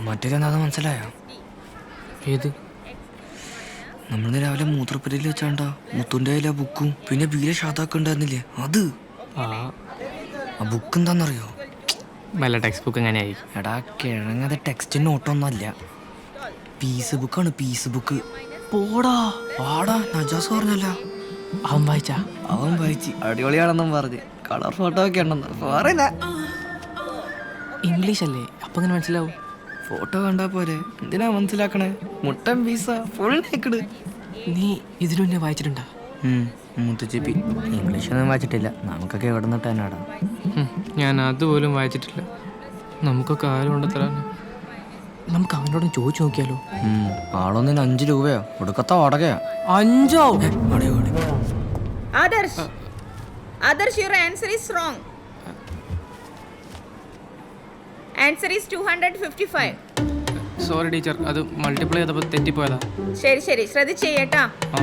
മറ്റേതെന്താ മനസ്സിലായോ? ഏത്? നമ്മൾ രാവിലെ മൂത്രപ്പുരയിൽ വെച്ചാണ്ടാ. മുത്തുന്റെ കയ്യിലെ ബുക്കും. പിന്നെ ബീലെ ഷാത്താക്ക് ഉണ്ടായിരുന്നില്ലേ? അത്? ആ. ബുക്ക് എന്താണെന്നറിയോ നല്ല ടെക്സ്റ്റ് ബുക്ക് എങ്ങനെയായി? എടാ കിഴങ്ങത് ടെക്സ്റ്റ് നോട്ടൊന്നല്ല പീസ് ബുക്കാണ് പീസ് ബുക്ക് പോടാ വാടാ നജാസ് പറഞ്ഞല്ല. അവൻ വായിച്ച? അവൻ വായിച്ച്. അടിപൊളിയാണെന്നും പറഞ്ഞ്. കളർ ഫോട്ടോ ഒക്കെ ഉണ്ടെന്ന്. പറയില്ല? ഇംഗ്ലീഷ് അല്ലേ അപ്പൊ അങ്ങനെ മനസ്സിലാവും. ഫോട്ടോ കണ്ടാ പോരെ. എന്തിനാ മനസ്സിലാക്കണേ? മുട്ടൻ പീസ ഫുൾ നേക്കട് നീ ഇതിനു മുന്നേ വായിച്ചിട്ടുണ്ടാ? മുത്തുച്ചിപ്പി ഇംഗ്ലീഷൊന്നും വായിച്ചിട്ടില്ല. നമുക്കൊക്കെ എവിടെ നിന്നിട്ടാനാടാ ഉം, ഞാൻ അതുപോലും വായിച്ചിട്ടില്ല. നമുക്കൊക്കെ ആരും ഉണ്ട് തരാൻ. നമുക്ക് അവനോട് ചോദിച്ചു നോക്കിയാലോ? ആളൊന്നിന് അഞ്ചു രൂപയോ. കൊടുക്കത്ത വാടകയാ. അഞ്ചോ? Adarsh Adarsh your answer is your answer is wrong. Answer is 255. Sorry teacher അത് മൾട്ടിപ്ലൈ ചെയ്തപ്പോൾ തെറ്റിപ്പോയതാ ശരി ശരി ശ്രദ്ധിച്ചേട്ടാ ആ